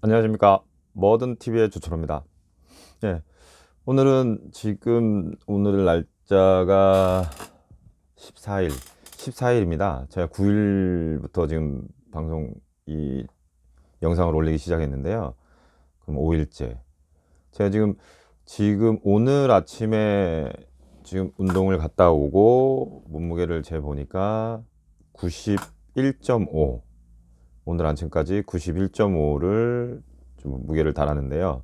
안녕하십니까. 머든TV의 조철호입니다. 예, 오늘은 지금 오늘 날짜가 14일 14일입니다. 제가 9일부터 지금 방송 이 영상을 올리기 시작했는데요. 그럼 5일째. 제가 지금 지금 오늘 아침에 지금 운동을 갔다 오고 몸무게를 재 보니까 91.5 오늘 아침까지 91.5를 좀 무게를 달았는데요.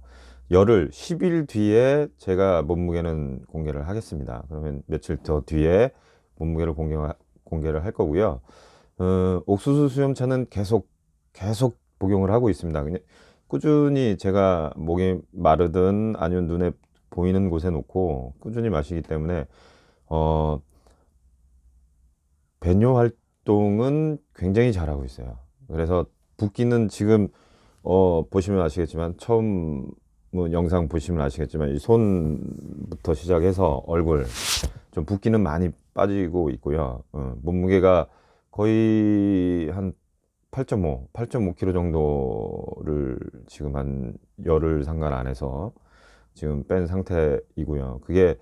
열흘 10일 뒤에 제가 몸무게는 공개를 하겠습니다. 그러면 며칠 더 뒤에 몸무게를 공개, 공개를 할 거고요. 어, 옥수수 수염차는 계속 계속 복용을 하고 있습니다. 그냥 꾸준히 제가 목이 마르든 아니면 눈에 보이는 곳에 놓고 꾸준히 마시기 때문에 어, 배뇨 활동은 굉장히 잘하고 있어요. 그래서 붓기는 지금 어 보시면 아시겠지만 처음 뭐 영상 보시면 아시겠지만 이 손부터 시작해서 얼굴 좀 붓기는 많이 빠지고 있고요. 어, 몸무게가 거의 한 8.5, 8.5kg 정도를 지금 한 열흘 상관 안에서 지금 뺀 상태이고요. 그게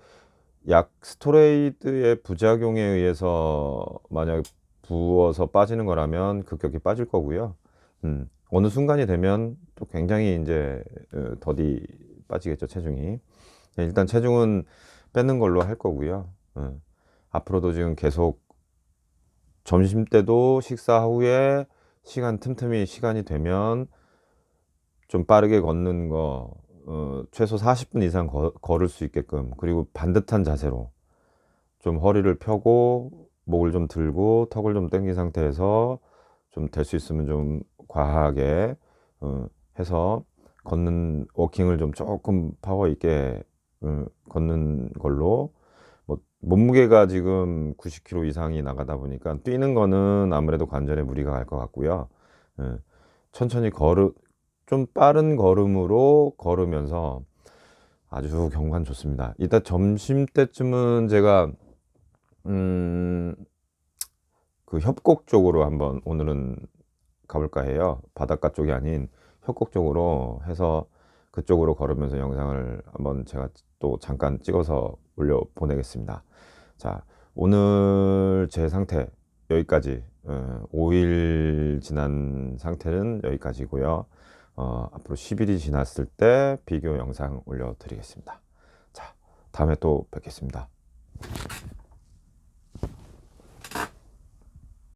약 스토레이드의 부작용에 의해서 만약 부어서 빠지는 거라면 급격히 빠질 거고요. 음, 어느 순간이 되면 또 굉장히 이제 어, 더디 빠지겠죠 체중이. 네, 일단 체중은 빼는 걸로 할 거고요. 어, 앞으로도 지금 계속 점심 때도 식사 후에 시간 틈틈이 시간이 되면 좀 빠르게 걷는 거 어, 최소 40분 이상 거, 걸을 수 있게끔 그리고 반듯한 자세로 좀 허리를 펴고 목을 좀 들고 턱을 좀 당긴 상태에서 좀 될 수 있으면 좀 과하게 어, 해서 걷는 워킹을 좀 조금 파워 있게 어, 걷는 걸로 뭐 몸무게가 지금 90kg 이상이 나가다 보니까 뛰는 거는 아무래도 관절에 무리가 갈 것 같고요. 어, 천천히 걸으 좀 빠른 걸음으로 걸으면서 아주 경관 좋습니다. 이따 점심 때쯤은 제가 음, 그 협곡 쪽으로 한번 오늘은 가볼까 해요. 바닷가 쪽이 아닌 협곡 쪽으로 해서 그쪽으로 걸으면서 영상을 한번 제가 또 잠깐 찍어서 올려 보내겠습니다. 자, 오늘 제 상태 여기까지 어, 5일 지난 상태는 여기까지고요. 어, 앞으로 10일이 지났을 때 비교 영상 올려드리겠습니다. 자, 다음에 또 뵙겠습니다.